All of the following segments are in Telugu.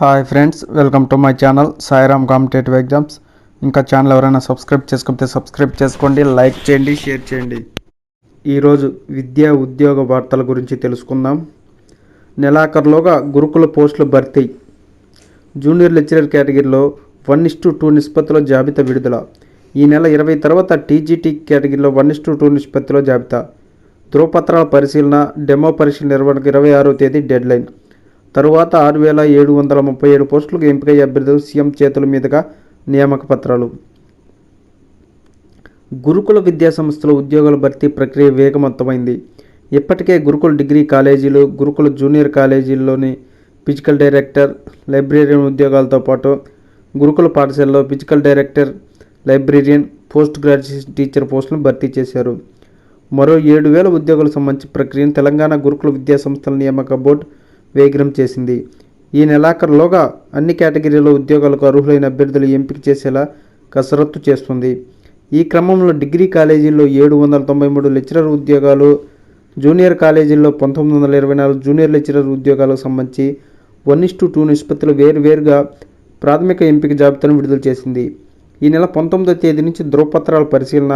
Hi friends welcome to my channel Sairam competitive exams ఇంకా ఛానల్ ఎవరైనా సబ్స్క్రైబ్ చేసుకుంటే సబ్స్క్రైబ్ చేసుకోండి లైక్ చేయండి షేర్ చేయండి. ఈరోజు విద్యా ఉద్యోగ వార్తల గురించి తెలుసుకుందాం. నెలాఖరులోగా గురుకుల పోస్టుల భర్తీ. జూనియర్ లెక్చరర్ కేటగిరీలో వన్ ఇస్ టు టూ నిష్పత్తిలో జాబితా విడుదల. ఈ నెల ఇరవై తర్వాత టీజీటీ కేటగిరీలో వన్ ఇస్ టు టూ నిష్పత్తిలో జాబితా. ధ్రువపత్రాల పరిశీలన డెమో పరీక్షల నిర్వహణకు ఇరవై ఆరో తేదీ డెడ్లైన్ తరువాత ఆరు వేల ఏడు వందల ముప్పై ఏడు పోస్టులకు ఎంపికయ్యే అభ్యర్థులు సీఎం చేతుల మీదుగా నియామక పత్రాలు. గురుకుల విద్యా సంస్థల ఉద్యోగాల భర్తీ ప్రక్రియ వేగవంతమైంది. ఇప్పటికే గురుకుల డిగ్రీ కాలేజీలు గురుకుల జూనియర్ కాలేజీల్లోని ఫిజికల్ డైరెక్టర్ లైబ్రేరియన్ ఉద్యోగాలతో పాటు గురుకుల పాఠశాలలో physical director librarian post graduation teacher పోస్టులను భర్తీ చేశారు. మరో ఏడు వేల ఉద్యోగులకు సంబంధించి ప్రక్రియను తెలంగాణ గురుకుల విద్యా సంస్థల నియామక బోర్డు వేగ్రం చేసింది. ఈ నెలాఖరులోగా అన్ని కేటగిరీల ఉద్యోగాలకు అర్హులైన అభ్యర్థులు ఎంపిక చేసేలా కసరత్తు చేస్తుంది. ఈ క్రమంలో డిగ్రీ కాలేజీల్లో ఏడు వందల తొంభై మూడు లెక్చరర్ ఉద్యోగాలు జూనియర్ కాలేజీల్లో పంతొమ్మిది వందల ఇరవై నాలుగు జూనియర్ లెక్చరర్ ఉద్యోగాలకు సంబంధించి వన్ ఇస్ టు టూ నిష్పత్తులు వేరువేరుగా ప్రాథమిక ఎంపిక జాబితాను విడుదల చేసింది. ఈ నెల పంతొమ్మిదో తేదీ నుంచి ధృవపత్రాల పరిశీలన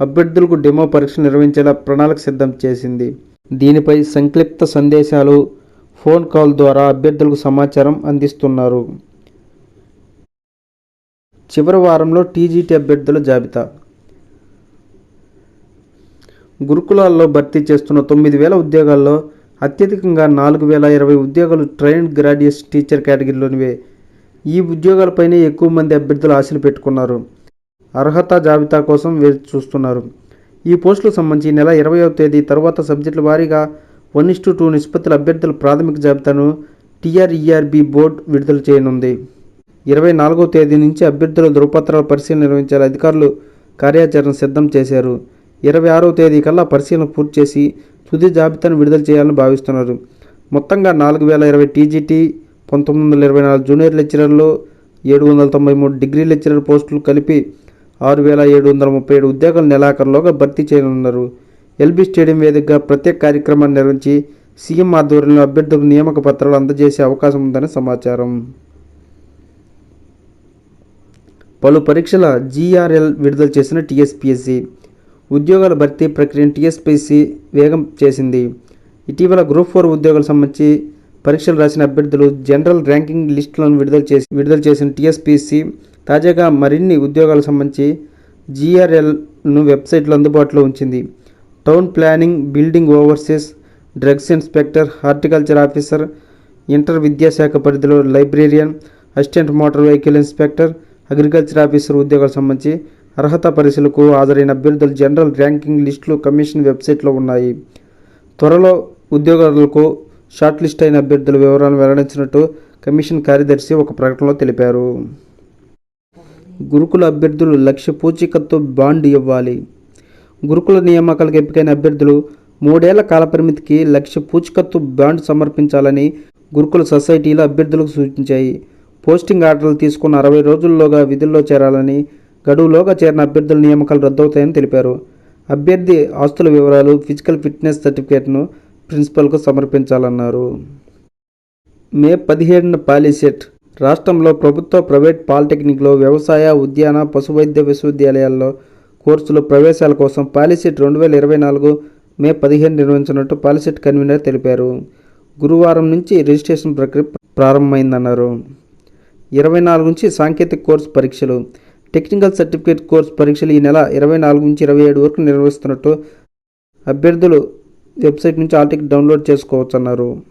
అభ్యర్థులకు డెమో పరీక్షలు నిర్వహించేలా ప్రణాళిక సిద్ధం చేసింది. దీనిపై సంక్లిప్త సందేశాలు ఫోన్ కాల్ ద్వారా అభ్యర్థులకు సమాచారం అందిస్తున్నారు. చివరి వారంలో టీజీటీ అభ్యర్థుల జాబితా. గురుకులాల్లో భర్తీ చేస్తున్న తొమ్మిది వేల ఉద్యోగాల్లో అత్యధికంగా నాలుగు వేల ఇరవై ఉద్యోగాలు ట్రైన్డ్ గ్రాడ్యుయేట్ టీచర్ కేటగిరీలోనివే. ఈ ఉద్యోగాలపైనే ఎక్కువ మంది అభ్యర్థులు ఆశలు పెట్టుకున్నారు. అర్హత జాబితా కోసం వేచి చూస్తున్నారు. ఈ పోస్టులకు సంబంధించి నెల ఇరవయవ తేదీ తర్వాత సబ్జెక్టుల వారీగా వన్ ఇస్టు టూ నిష్పత్తుల అభ్యర్థుల ప్రాథమిక జాబితాను టీఆర్ఈఆర్బి బోర్డు విడుదల చేయనుంది. ఇరవై నాలుగో తేదీ నుంచి అభ్యర్థుల ధృవపత్రాల పరిశీలన నిర్వహించాలి అధికారులు కార్యాచరణ సిద్ధం చేశారు. ఇరవై ఆరవ తేదీ కల్లా పరిశీలన పూర్తి చేసి తుది జాబితాను విడుదల చేయాలని భావిస్తున్నారు. మొత్తంగా నాలుగు వేల ఇరవై టీజీటీ పంతొమ్మిది వందల ఇరవై నాలుగు జూనియర్ లెక్చరర్లు ఏడు వందల తొంభై మూడు డిగ్రీ లెక్చరర్ పోస్టులు కలిపి ఆరు వేల ఏడు వందల ముప్పై ఏడు ఉద్యోగాలు నెలాఖరులోగా భర్తీ చేయనున్నారు. ఎల్బీ స్టేడియం వేదికగా ప్రత్యేక కార్యక్రమాన్ని నిర్వహించి సీఎం ఆధ్వర్యంలో అభ్యర్థులకు నియామక పత్రాలు అందజేసే అవకాశం ఉందని సమాచారం. పలు పరీక్షల జీఆర్ఎల్ విడుదల చేసిన టీఎస్పీఎస్సీ ఉద్యోగాల భర్తీ ప్రక్రియను టీఎస్పీఎస్సీ వేగం చేసింది. ఇటీవల గ్రూప్ ఫోర్ ఉద్యోగాలకు సంబంధించి పరీక్షలు రాసిన అభ్యర్థులు జనరల్ ర్యాంకింగ్ లిస్టులను విడుదల చేసి విడుదల చేసిన టీఎస్పీఎస్సీ తాజాగా మరిన్ని ఉద్యోగాలకు సంబంధించి జీఆర్ఎల్ను వెబ్సైట్లో అందుబాటులో ఉంచింది. Town planning building overseers drugs inspector horticulture officer inter విద్యాశాఖ పరిధిలో librarian assistant motor vehicle inspector agriculture officer ఉద్యోగాలకు సంబంధించి అర్హత పరీక్షలకు హాజరైన అభ్యర్థుల జనరల్ ర్యాంకింగ్ లిస్టులు కమిషన్ వెబ్సైట్లో ఉన్నాయి. త్వరలో ఉద్యోగాలకు షార్ట్ లిస్ట్ అయిన అభ్యర్థుల వివరాలను వెల్లడించినట్టు కమిషన్ కార్యదర్శి ఒక ప్రకటనలో తెలిపారు. గురుకుల అభ్యర్థులు లక్ష్య పూచికత్తు బాండ్ ఇవ్వాలి. గురుకుల నియామకాలకు ఎంపికైన అభ్యర్థులు మూడేళ్ళ కాలపరిమితికి లక్ష్య పూచికత్తు బాండ్ సమర్పించాలని గురుకుల సొసైటీలు అభ్యర్థులకు సూచించాయి. పోస్టింగ్ ఆర్డర్లు తీసుకున్న అరవై రోజుల్లోగా విధుల్లో చేరాలని గడువులోగా చేరిన అభ్యర్థుల నియామకాలు రద్దవుతాయని తెలిపారు. అభ్యర్థి ఆస్తుల వివరాలు ఫిజికల్ ఫిట్నెస్ సర్టిఫికేట్ను ప్రిన్సిపల్కు సమర్పించాలన్నారు. మే పదిహేడున పాలిసెట్ రాష్ట్రంలో ప్రభుత్వ ప్రైవేట్ పాలిటెక్నిక్లో వ్యవసాయ ఉద్యాన పశువైద్య విశ్వవిద్యాలయాల్లో కోర్సులు ప్రవేశాల కోసం పాలిసెట్ రెండు వేల ఇరవై నాలుగు మే పదిహేను నిర్వహించినట్టు పాలిసెట్ కన్వీనర్ తెలిపారు. గురువారం నుంచి రిజిస్ట్రేషన్ ప్రక్రియ ప్రారంభమైందన్నారు. ఇరవై నాలుగు నుంచి సాంకేతిక కోర్సు పరీక్షలు టెక్నికల్ సర్టిఫికేట్ కోర్సు పరీక్షలు ఈ నెల ఇరవై నాలుగు నుంచి ఇరవై ఏడు వరకు నిర్వహిస్తున్నట్టు అభ్యర్థులు వెబ్సైట్ నుంచి ఆల్ డౌన్లోడ్ చేసుకోవచ్చన్నారు.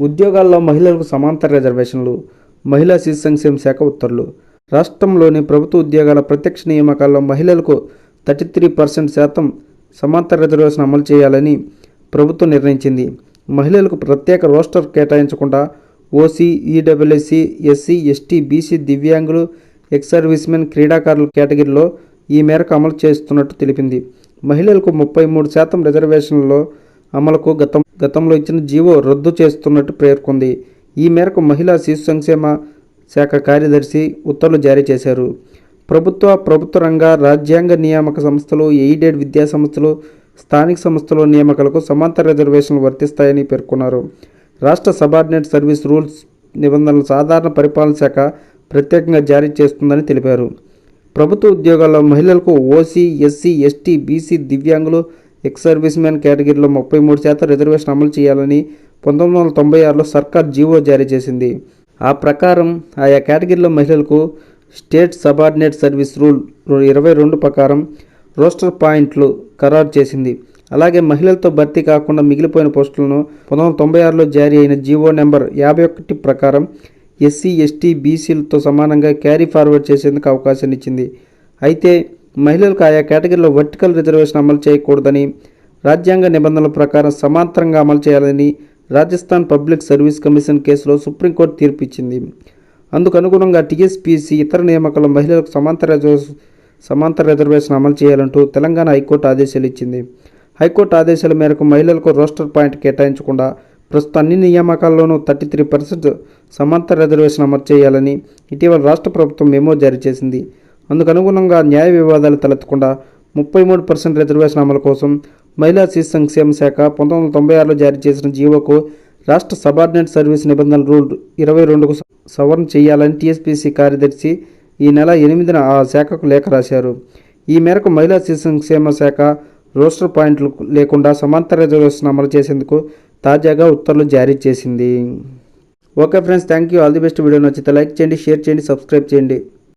ఉద్యోగాల్లో మహిళలకు సమాంతర రిజర్వేషన్లు మహిళా శిశు సంక్షేమ శాఖ ఉత్తర్వులు రాష్ట్రంలోని ప్రభుత్వ ఉద్యోగాల ప్రత్యక్ష నియామకాల్లో మహిళలకు థర్టీ త్రీ పర్సెంట్ శాతం సమాంతర రిజర్వేషన్ అమలు చేయాలని ప్రభుత్వం నిర్ణయించింది. మహిళలకు ప్రత్యేక రోస్టర్ కేటాయించకుండా ఓసీ ఈడబ్ల్యూఎస్సీ ఎస్సీ ఎస్టీ బీసీ దివ్యాంగులు ఎక్స్ సర్వీస్మెన్ క్రీడాకారుల కేటగిరీలో ఈ మేరకు అమలు చేస్తున్నట్టు తెలిపింది. మహిళలకు ముప్పై మూడు శాతం రిజర్వేషన్లలో అమలుకు గతం గతంలో ఇచ్చిన జీవో రద్దు చేస్తున్నట్టు పేర్కొంది. ఈ మేరకు మహిళా శిశు సంక్షేమ శాఖ కార్యదర్శి ఉత్తర్వులు జారీ చేశారు. ప్రభుత్వ ప్రభుత్వ రంగ రాజ్యాంగ నియామక సంస్థలు ఎయిడెడ్ విద్యా సంస్థలు స్థానిక సంస్థల నియామకాలకు సమాంతర రిజర్వేషన్లు వర్తిస్తాయని పేర్కొన్నారు. రాష్ట్ర సబార్డినేట్ సర్వీస్ రూల్స్ నిబంధనలు సాధారణ పరిపాలన శాఖ ప్రత్యేకంగా జారీ చేస్తుందని తెలిపారు. ప్రభుత్వ ఉద్యోగాల్లో మహిళలకు ఓసీ ఎస్సీ ఎస్టీ బీసీ దివ్యాంగులు ఎక్స్ సర్వీస్ మ్యాన్ కేటగిరీలో ముప్పై మూడు శాతం రిజర్వేషన్ అమలు చేయాలని పంతొమ్మిది వందల తొంభై ఆరులో సర్కార్ జీవో జారీ చేసింది. ఆ ప్రకారం ఆయా కేటగిరీలో మహిళలకు స్టేట్ సబార్డినేట్ సర్వీస్ రూల్ ఇరవై రెండు ప్రకారం రోస్టర్ పాయింట్లు ఖరారు చేసింది. అలాగే మహిళలతో భర్తీ కాకుండా మిగిలిపోయిన పోస్టులను పంతొమ్మిది వందల తొంభై ఆరులో జారీ అయిన జీవో నెంబర్ యాభై ఒకటి ప్రకారం ఎస్సీ ఎస్టీ బీసీలతో సమానంగా క్యారీ ఫార్వర్డ్ చేసేందుకు అవకాశం ఇచ్చింది. అయితే మహిళలకు ఆయా కేటగిరీలో వర్టికల్ రిజర్వేషన్ అమలు చేయకూడదని రాజ్యాంగ నిబంధనల ప్రకారం సమాంతరంగా అమలు చేయాలని రాజస్థాన్ పబ్లిక్ సర్వీస్ కమిషన్ కేసులో సుప్రీంకోర్టు తీర్పు ఇచ్చింది అందుకు అనుగుణంగా టీఎస్పీసీ ఇతర నియామకాల మహిళలకు సమాంతర సమాంతర రిజర్వేషన్ అమలు చేయాలంటూ తెలంగాణ హైకోర్టు ఆదేశాలు ఇచ్చింది హైకోర్టు ఆదేశాల మేరకు మహిళలకు రోస్టర్ పాయింట్ కేటాయించకుండా ప్రస్తుత అన్ని నియామకాల్లోనూ థర్టీ త్రీ పర్సెంట్ సమాంతర రిజర్వేషన్ అమలు చేయాలని ఇటీవల రాష్ట్ర ప్రభుత్వం మెమో జారీ చేసింది. అందుకు అనుగుణంగా న్యాయ వివాదాలు తలెత్తకుండా ముప్పై మూడు పర్సెంట్ రిజర్వేషన్ అమలు కోసం మహిళా శిశు సంక్షేమ శాఖ పంతొమ్మిది వందల తొంభై ఆరులో జారీ చేసిన జీవోకు రాష్ట్ర సబార్డినేట్ సర్వీస్ నిబంధనల రూల్ ఇరవై రెండుకు సవరణ చేయాలని టీఎస్పీసీ కార్యదర్శి ఈ నెల ఎనిమిదిన ఆ శాఖకు లేఖ రాశారు. ఈ మేరకు మహిళా శిశు సంక్షేమ శాఖ రోస్టర్ పాయింట్లు లేకుండా సమాంతర రిజర్వేషన్ అమలు చేసేందుకు తాజాగా ఉత్తర్వులు జారీ చేసింది. Okay friends thank you all the best. Video నచ్చితే లైక్ చేయండి షేర్ చేయండి సబ్స్క్రైబ్ చేయండి.